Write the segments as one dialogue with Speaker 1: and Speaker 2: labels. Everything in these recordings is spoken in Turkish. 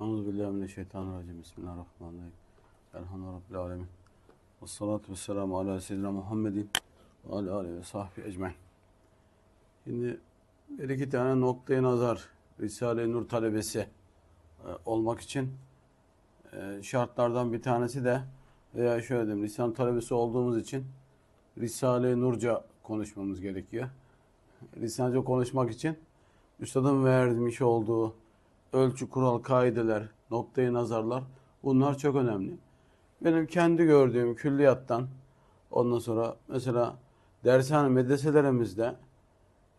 Speaker 1: Euzu billahi mineşşeytanirracim. Bismillahirrahmanirrahim. Elhamdülillahi rabbil alamin. Ves salatu vesselamu ala seyyidina Muhammedin ve ala alihi ve sahbihi ecmaîn. Şimdi bir iki tane noktaya nazar Risale-i Nur talebesi e, olmak için e, şartlardan bir tanesi de veya şöyle diyeyim lisan talebesi olduğumuz için Risale-i Nurca konuşmamız gerekiyor. Lisanca konuşmak için üstadın vermiş olduğu ölçü, kural, kaideler, noktayı nazarlar bunlar çok önemli. Benim kendi gördüğüm külliyattan ondan sonra mesela dershane medreselerimizde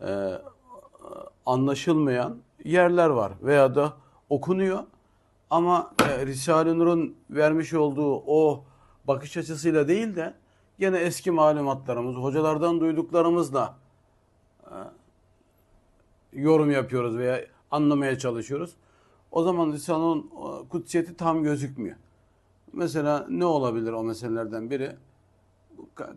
Speaker 1: e, anlaşılmayan yerler var veya da okunuyor ama e, Risale-i Nur'un vermiş olduğu o bakış açısıyla değil de gene eski malumatlarımız, hocalardan duyduklarımızla e, yorum yapıyoruz veya anlamaya çalışıyoruz. O zaman Risale'nin kutsiyeti tam gözükmüyor. Mesela ne olabilir o meselelerden biri?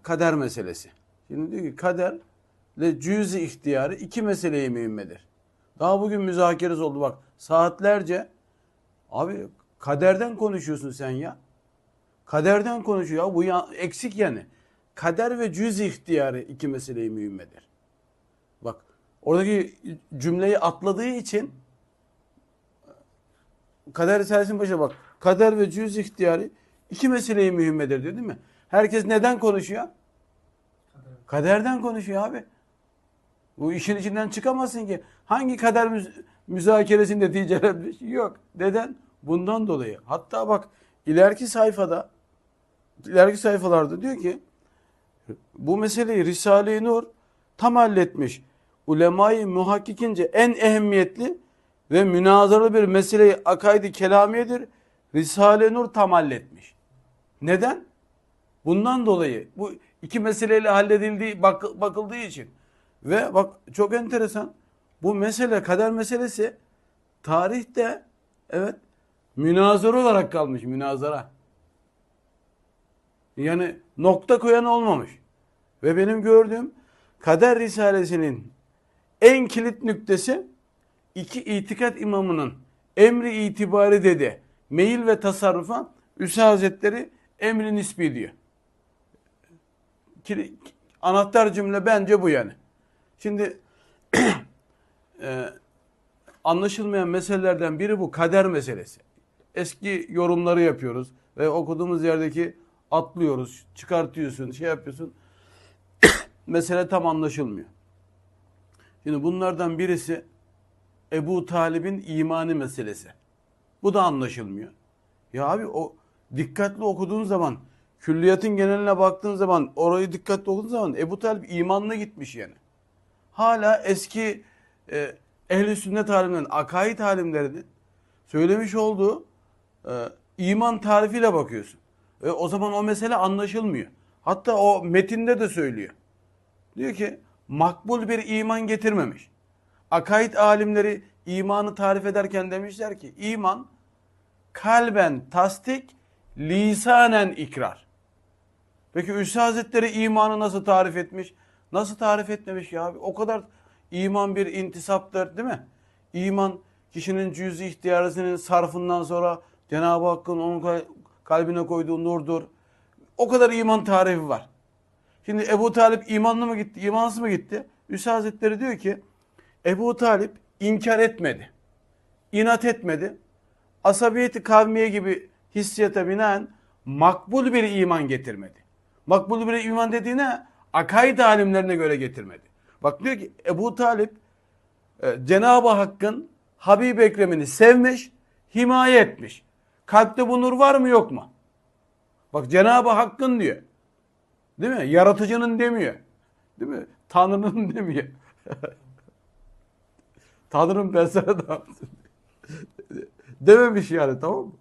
Speaker 1: Kader meselesi. Şimdi diyor ki kaderle cüz-i ihtiyarı iki meseleyi mühimmedir. Daha bugün müzakeresi oldu bak saatlerce. Abi kaderden konuşuyorsun sen ya. Kaderden konuşuyor ya bu ya, eksik yani. Kader ve cüz-i ihtiyarı iki meseleyi mühimmedir. Oradaki cümleyi atladığı için Kader Risalesi'nin başına bak. Kader ve cüz ihtiyarı iki meseleyi mühimmedir diyor değil mi? Herkes neden konuşuyor? Kaderden konuşuyor abi. Bu işin içinden çıkamazsın ki. Hangi kader müz- müzakeresinde neticelenmiş? Yok. Neden? Bundan dolayı. Hatta bak ileriki sayfada ileriki sayfalarda diyor ki bu meseleyi Risale-i Nur tam halletmiş. Ulemayı muhakkikince en ehemmiyetli ve münazaralı bir meseleyi akaidi kelamiyedir. Risale-i Nur tam halletmiş. Neden? Bundan dolayı bu iki meseleyle halledildiği bak- bakıldığı için. Ve bak çok enteresan. Bu mesele kader meselesi tarihte evet münazara olarak kalmış münazara. Yani nokta koyan olmamış. Ve benim gördüğüm kader risalesinin en kilit nüktesi iki itikat imamının emri itibari dedi. Meyil ve tasarrufa Üsa Hazretleri emri nisbi diyor. Anahtar cümle bence bu yani. Şimdi e, anlaşılmayan meselelerden biri bu kader meselesi. Eski yorumları yapıyoruz ve okuduğumuz yerdeki atlıyoruz, çıkartıyorsun, şey yapıyorsun. Mesele tam anlaşılmıyor. Şimdi bunlardan birisi Ebu Talib'in imani meselesi. Bu da anlaşılmıyor. Ya abi o dikkatli okuduğun zaman, külliyatın geneline baktığın zaman, orayı dikkatli okuduğun zaman Ebu Talib imanlı gitmiş yani. Hala eski e, ehl-i sünnet alimlerinin, akaid alimlerinin söylemiş olduğu e, iman tarifiyle bakıyorsun. E, o zaman o mesele anlaşılmıyor. Hatta o metinde de söylüyor. Diyor ki makbul bir iman getirmemiş. Akaid alimleri imanı tarif ederken demişler ki iman kalben tasdik, lisanen ikrar. Peki Üstad Hazretleri imanı nasıl tarif etmiş? Nasıl tarif etmemiş ya abi? O kadar iman bir intisaptır değil mi? İman kişinin cüz-i ihtiyarısının sarfından sonra Cenab-ı Hakk'ın onun kal- kalbine koyduğu nurdur. O kadar iman tarifi var. Şimdi Ebu Talip imanlı mı gitti, imansız mı gitti? Üstad Hazretleri diyor ki Ebu Talip inkar etmedi. inat etmedi. Asabiyeti kavmiye gibi hissiyata binaen makbul bir iman getirmedi. Makbul bir iman dediğine akaid alimlerine göre getirmedi. Bak diyor ki Ebu Talip e, Cenab-ı Hakk'ın Habib Ekrem'ini sevmiş, himaye etmiş. Kalpte bu nur var mı yok mu? Bak Cenab-ı Hakk'ın diyor. Değil mi? Yaratıcının demiyor. Değil mi? Tanrı'nın demiyor. Tanrım ben sana da yaptım. Dememiş yani tamam mı?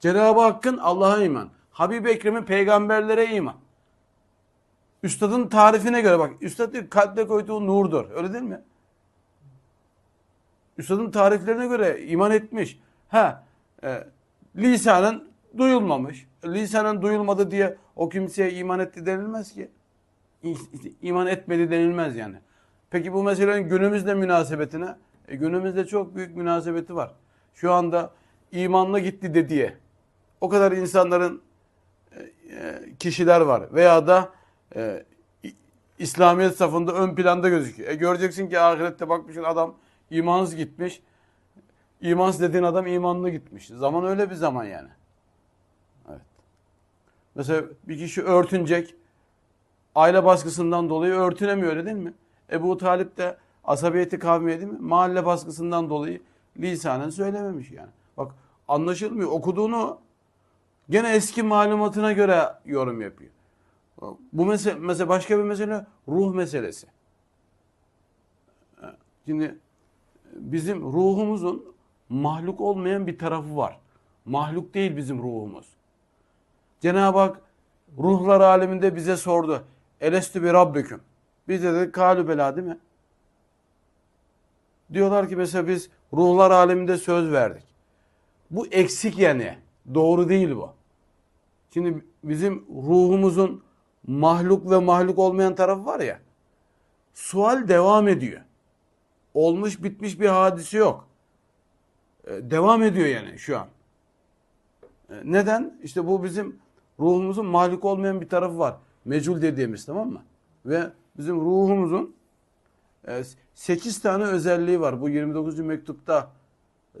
Speaker 1: Cenab-ı Hakk'ın Allah'a iman. Habib-i Ekrem'in peygamberlere iman. Üstadın tarifine göre bak. Üstad diyor kalpte koyduğu nurdur. Öyle değil mi? Üstadın tariflerine göre iman etmiş. Ha, e, lisanın duyulmamış. Lisanın duyulmadı diye o kimseye iman etti denilmez ki. İman etmedi denilmez yani. Peki bu meselenin günümüzle münasebetine? E, günümüzde çok büyük münasebeti var. Şu anda imanla gitti dediye. O kadar insanların e, e, kişiler var veya da e, İslamiyet safında ön planda gözüküyor. E göreceksin ki ahirette bakmışsın adam imansız gitmiş. İmansız dediğin adam imanlı gitmiş. Zaman öyle bir zaman yani. Mesela bir kişi örtünecek. Aile baskısından dolayı örtünemiyor değil mi? Ebu Talip de asabiyeti kavmiye değil mi? Mahalle baskısından dolayı lisanen söylememiş yani. Bak anlaşılmıyor. Okuduğunu gene eski malumatına göre yorum yapıyor. Bu mesele, mesela başka bir mesele ruh meselesi. Şimdi bizim ruhumuzun mahluk olmayan bir tarafı var. Mahluk değil bizim ruhumuz. Cenab-ı Hak ruhlar aleminde bize sordu. Elestü bir rabbüküm. Biz de dedik kalü bela değil mi? Diyorlar ki mesela biz ruhlar aleminde söz verdik. Bu eksik yani. Doğru değil bu. Şimdi bizim ruhumuzun mahluk ve mahluk olmayan tarafı var ya. Sual devam ediyor. Olmuş bitmiş bir hadisi yok. Ee, Devam ediyor yani şu an. Ee, Neden? İşte bu bizim ruhumuzun mahluk olmayan bir tarafı var. Mecul dediğimiz tamam mı? Ve bizim ruhumuzun 8 tane özelliği var. Bu 29. mektupta e,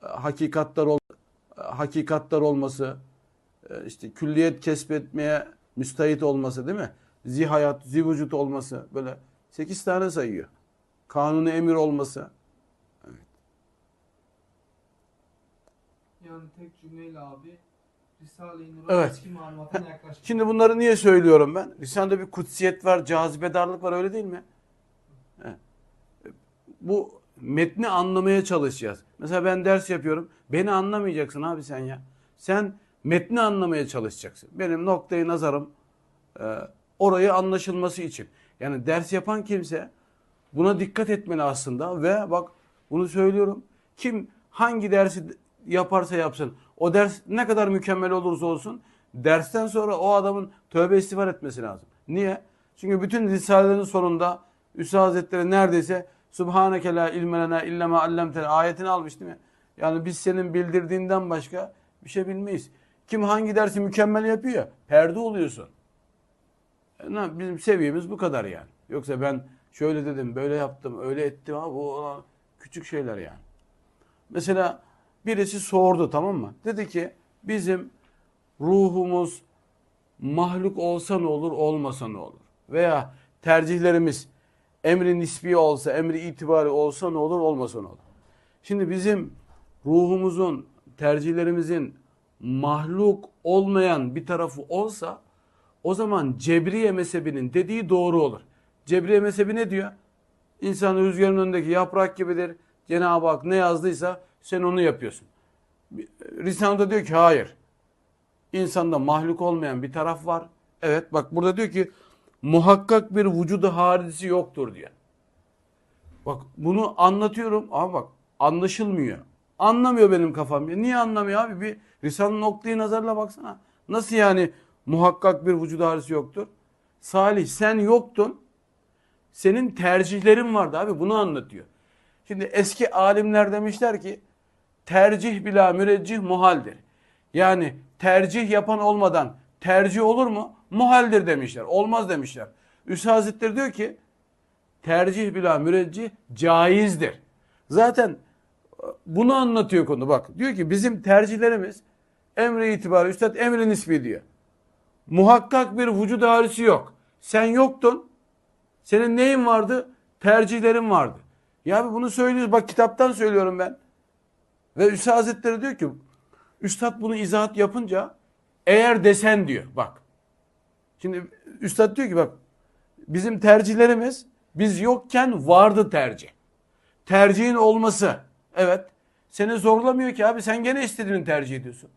Speaker 1: hakikatler ol e, hakikatler olması, e, işte külliyet kesbetmeye müstahit olması değil mi? Zihayat, zivücut olması böyle 8 tane sayıyor. Kanunu emir olması.
Speaker 2: Yani tek cümleyle abi Risale-i Nur'a
Speaker 1: Evet.
Speaker 2: eski malumatına yaklaşmak.
Speaker 1: Şimdi bunları niye söylüyorum ben? Risale'de bir kutsiyet var, cazibedarlık var öyle değil mi? Bu metni anlamaya çalışacağız. Mesela ben ders yapıyorum. Beni anlamayacaksın abi sen ya. Sen metni anlamaya çalışacaksın. Benim noktayı nazarım e, orayı anlaşılması için. Yani ders yapan kimse buna dikkat etmeli aslında ve bak bunu söylüyorum. Kim hangi dersi yaparsa yapsın o ders ne kadar mükemmel olursa olsun dersten sonra o adamın tövbe istiğfar etmesi lazım. Niye? Çünkü bütün risalelerin sonunda Üstad Hazretleri neredeyse Subhaneke la ilme lena illa ma allamtena ayetini almış değil mi? Yani biz senin bildirdiğinden başka bir şey bilmeyiz. Kim hangi dersi mükemmel yapıyor? Perde oluyorsun. E, ne- Bizim seviyemiz bu kadar yani. Yoksa ben şöyle dedim, böyle yaptım, öyle ettim ha bu küçük şeyler yani. Mesela birisi sordu tamam mı? Dedi ki bizim ruhumuz mahluk olsa ne olur, olmasa ne olur? Veya tercihlerimiz emri nisbi olsa, emri itibari olsa ne olur, olmasa ne olur? Şimdi bizim ruhumuzun, tercihlerimizin mahluk olmayan bir tarafı olsa o zaman Cebriye mezhebinin dediği doğru olur. Cebriye mezhebi ne diyor? İnsan rüzgarın önündeki yaprak gibidir. Cenab-ı Hak ne yazdıysa sen onu yapıyorsun. Risale'de diyor ki hayır. İnsanda mahluk olmayan bir taraf var. Evet bak burada diyor ki muhakkak bir vücudu harisi yoktur diyor. Bak bunu anlatıyorum ama bak anlaşılmıyor. Anlamıyor benim kafam. Niye anlamıyor abi? Bir Risale-i noktayı nazarla baksana. Nasıl yani muhakkak bir vücudu harisi yoktur? Salih sen yoktun. Senin tercihlerin vardı abi bunu anlatıyor. Şimdi eski alimler demişler ki tercih bila müreccih muhaldir. Yani tercih yapan olmadan tercih olur mu? Muhaldir demişler. Olmaz demişler. Üstad diyor ki tercih bila müreccih caizdir. Zaten e, bunu anlatıyor konu bak. Diyor ki bizim tercihlerimiz emri itibarı üstad emri nisbi diyor. Muhakkak bir vücud harisi yok. Sen yoktun. Senin neyin vardı? Tercihlerin vardı. Ya bunu söylüyoruz. Bak kitaptan söylüyorum ben. Ve Üstad Hazretleri diyor ki Üstad bunu izahat yapınca eğer desen diyor bak. Şimdi Üstad diyor ki bak bizim tercihlerimiz biz yokken vardı tercih. Tercihin olması evet seni zorlamıyor ki abi sen gene istediğini tercih ediyorsun.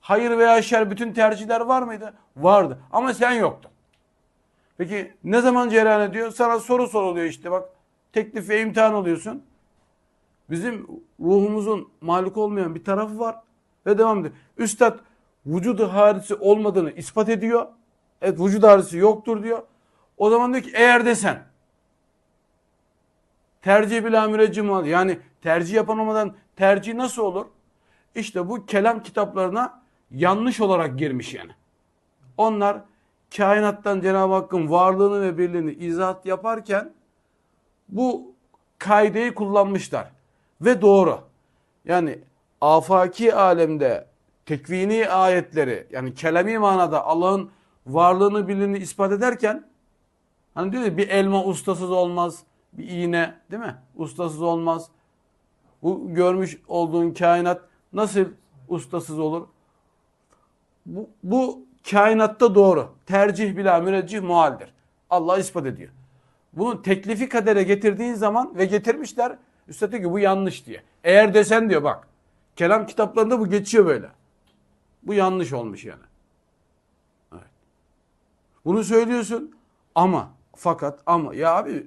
Speaker 1: Hayır veya şer bütün tercihler var mıydı? Vardı ama sen yoktun. Peki ne zaman cereyan ediyor? Sana soru soruluyor işte bak. Teklif ve imtihan oluyorsun. Bizim ruhumuzun malik olmayan bir tarafı var. Ve devam ediyor. Üstad vücudu harisi olmadığını ispat ediyor. Evet vücut harisi yoktur diyor. O zaman diyor ki eğer desen tercih bila müreccim. Yani tercih yapan olmadan tercih nasıl olur? İşte bu kelam kitaplarına yanlış olarak girmiş yani. Onlar kainattan Cenab-ı Hakk'ın varlığını ve birliğini izahat yaparken bu kaideyi kullanmışlar. Ve doğru. Yani afaki alemde tekvini ayetleri yani kelami manada Allah'ın varlığını birliğini ispat ederken hani diyor ya bir elma ustasız olmaz, bir iğne değil mi? Ustasız olmaz. Bu görmüş olduğun kainat nasıl ustasız olur? Bu, bu kainatta doğru. Tercih bila müreccih muhaldir. Allah ispat ediyor. Bunu teklifi kadere getirdiğin zaman ve getirmişler üstad diyor ki bu yanlış diye. Eğer desen diyor bak. Kelam kitaplarında bu geçiyor böyle. Bu yanlış olmuş yani. Evet. Bunu söylüyorsun ama fakat ama ya abi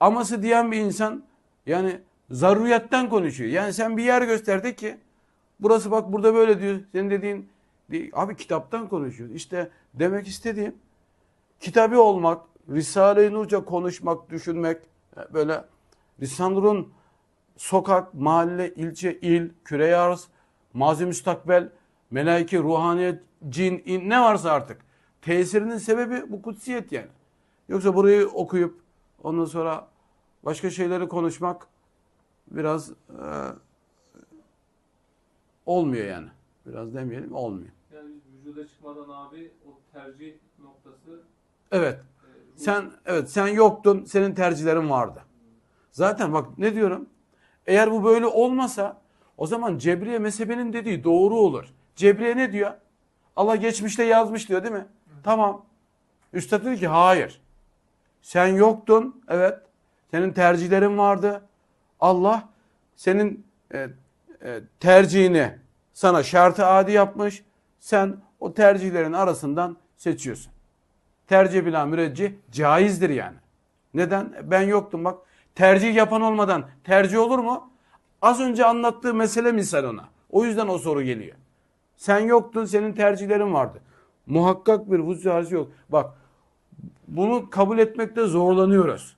Speaker 1: aması diyen bir insan yani zaruriyetten konuşuyor. Yani sen bir yer gösterdi ki burası bak burada böyle diyor. Senin dediğin değil. abi kitaptan konuşuyor. İşte demek istediğim kitabı olmak, Risale-i Nurca konuşmak, düşünmek böyle Risale-i sokak, mahalle, ilçe, il, küre arz, mazi müstakbel, melaike, ruhaniyet, cin, in, ne varsa artık. Tesirinin sebebi bu kutsiyet yani. Yoksa burayı okuyup ondan sonra başka şeyleri konuşmak biraz e, olmuyor yani. Biraz demeyelim olmuyor.
Speaker 3: Yani vücuda çıkmadan abi o tercih noktası
Speaker 1: Evet.
Speaker 3: e,
Speaker 1: Sen evet sen yoktun. Senin tercihlerin vardı. Zaten bak ne diyorum? Eğer bu böyle olmasa o zaman Cebriye mezhebinin dediği doğru olur. Cebriye ne diyor? Allah geçmişte yazmış diyor değil mi? Tamam. Üstad diyor ki hayır. Sen yoktun. Evet. Senin tercihlerin vardı. Allah senin e, e, tercihini sana şartı adi yapmış. Sen o tercihlerin arasından seçiyorsun. Tercih bila müreccih caizdir yani. Neden? Ben yoktum bak. Tercih yapan olmadan tercih olur mu? Az önce anlattığı mesele misal ona. O yüzden o soru geliyor. Sen yoktun, senin tercihlerin vardı. Muhakkak bir husus yok. Bak bunu kabul etmekte zorlanıyoruz.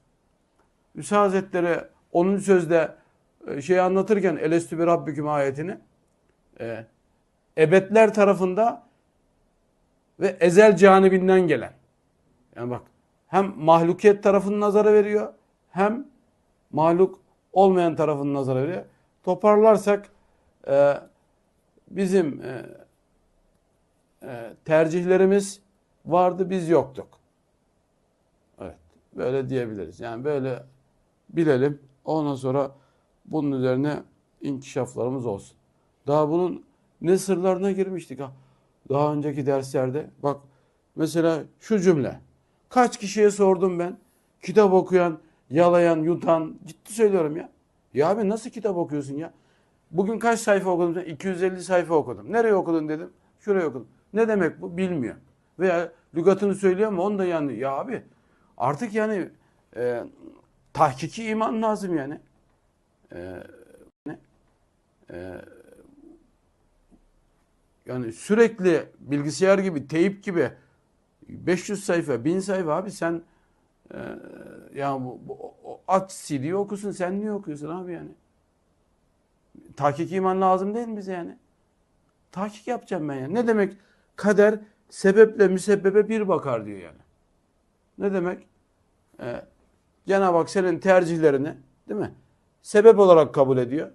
Speaker 1: Üsa Hazretleri onun sözde şey anlatırken Elestü bir Rabbüküm ayetini e, ebedler tarafında ve ezel canibinden gelen. Yani bak hem mahlukiyet tarafını nazara veriyor hem mahluk olmayan tarafını nazara veriyor. Toparlarsak e, bizim e, e, tercihlerimiz vardı biz yoktuk. Evet böyle diyebiliriz. Yani böyle bilelim ondan sonra bunun üzerine inkişaflarımız olsun. Daha bunun ne sırlarına girmiştik ha. Daha önceki derslerde bak mesela şu cümle. Kaç kişiye sordum ben. Kitap okuyan, yalayan, yutan. Ciddi söylüyorum ya. Ya abi nasıl kitap okuyorsun ya? Bugün kaç sayfa okudum? sen? 250 sayfa okudum. Nereye okudun dedim. Şuraya okudum. Ne demek bu? Bilmiyor. Veya lügatını söylüyor ama onu da yani. Ya abi artık yani e, tahkiki iman lazım yani. E? E, yani sürekli bilgisayar gibi, teyip gibi 500 sayfa, 1000 sayfa abi sen e, ya bu, bu aç CD'yi okusun sen niye okuyorsun abi yani? Tahkik iman lazım değil mi bize yani? Tahkik yapacağım ben yani. Ne demek kader sebeple müsebbebe bir bakar diyor yani. Ne demek? Ee, Cenab-ı Hak senin tercihlerini değil mi? Sebep olarak kabul ediyor.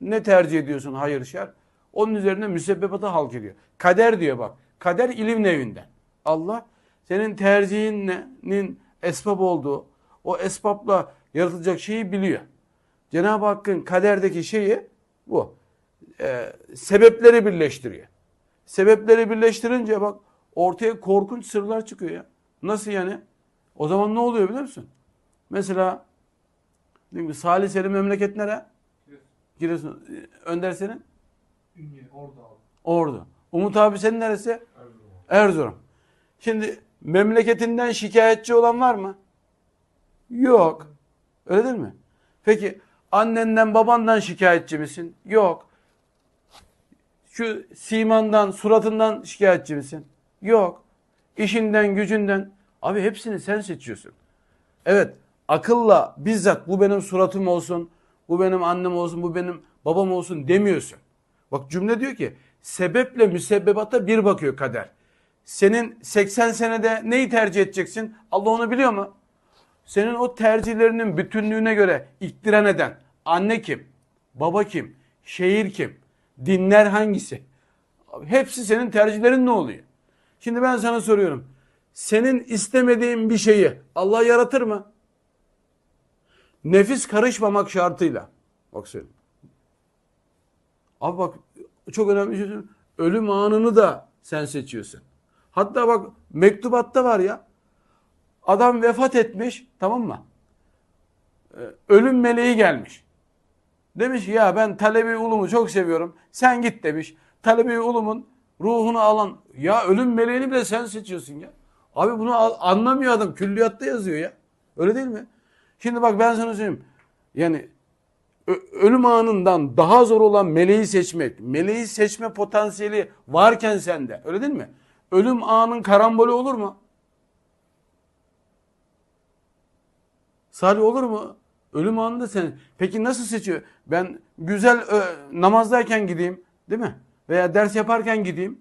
Speaker 1: Ne tercih ediyorsun hayır şer? Onun üzerine müsebbebatı halk ediyor. Kader diyor bak. Kader ilim nevinden. Allah senin tercihinin esbab olduğu, o esbabla yaratılacak şeyi biliyor. Cenab-ı Hakk'ın kaderdeki şeyi bu. Ee, sebepleri birleştiriyor. Sebepleri birleştirince bak ortaya korkunç sırlar çıkıyor ya. Nasıl yani? O zaman ne oluyor biliyor musun? Mesela ki Salih Selim memleket nere? Giresun. Ee, Önder senin?
Speaker 2: Ünye abi.
Speaker 1: Ordu. Umut abi senin neresi? Erzurum. Şimdi memleketinden şikayetçi olan var mı? Yok. Öyle değil mi? Peki annenden babandan şikayetçi misin? Yok. Şu simandan, suratından şikayetçi misin? Yok. İşinden, gücünden. Abi hepsini sen seçiyorsun. Evet, akılla bizzat bu benim suratım olsun, bu benim annem olsun, bu benim babam olsun demiyorsun. Bak cümle diyor ki sebeple müsebbebata bir bakıyor kader. Senin 80 senede neyi tercih edeceksin? Allah onu biliyor mu? Senin o tercihlerinin bütünlüğüne göre iktiran eden anne kim? Baba kim? Şehir kim? Dinler hangisi? Hepsi senin tercihlerin ne oluyor? Şimdi ben sana soruyorum. Senin istemediğin bir şeyi Allah yaratır mı? Nefis karışmamak şartıyla. Bak söyleyeyim. Abi bak çok önemli bir şey. Ölüm anını da sen seçiyorsun. Hatta bak mektubatta var ya. Adam vefat etmiş tamam mı? Ee, Ölüm meleği gelmiş. Demiş ya ben Talebi Ulum'u çok seviyorum. Sen git demiş. Talebi Ulum'un ruhunu alan ya ölüm meleğini bile sen seçiyorsun ya. Abi bunu anlamıyor adam. Külliyatta yazıyor ya. Öyle değil mi? Şimdi bak ben sana söyleyeyim. Yani ölüm anından daha zor olan meleği seçmek. Meleği seçme potansiyeli varken sende. Öyle değil mi? Ölüm anın karambolü olur mu? Salih olur mu? Ölüm anında sen. Peki nasıl seçiyor? Ben güzel ö, namazdayken gideyim, değil mi? Veya ders yaparken gideyim.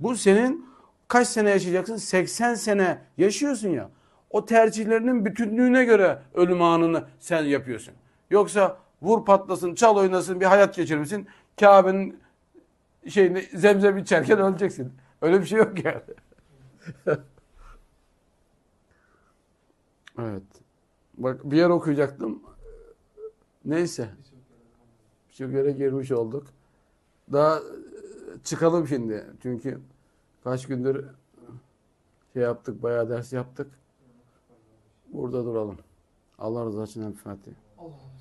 Speaker 1: Bu senin kaç sene yaşayacaksın? 80 sene yaşıyorsun ya. O tercihlerinin bütünlüğüne göre ölüm anını sen yapıyorsun. Yoksa vur patlasın, çal oynasın bir hayat geçirmişsin. Kabe'nin şeyini zemzem içerken öleceksin. Öyle bir şey yok yani. evet. Bak bir yer okuyacaktım. Neyse. Şu göre girmiş olduk. Daha e, çıkalım şimdi. Çünkü kaç gündür şey yaptık, bayağı ders yaptık. Burada duralım. Allah rızası için El.
Speaker 2: Allah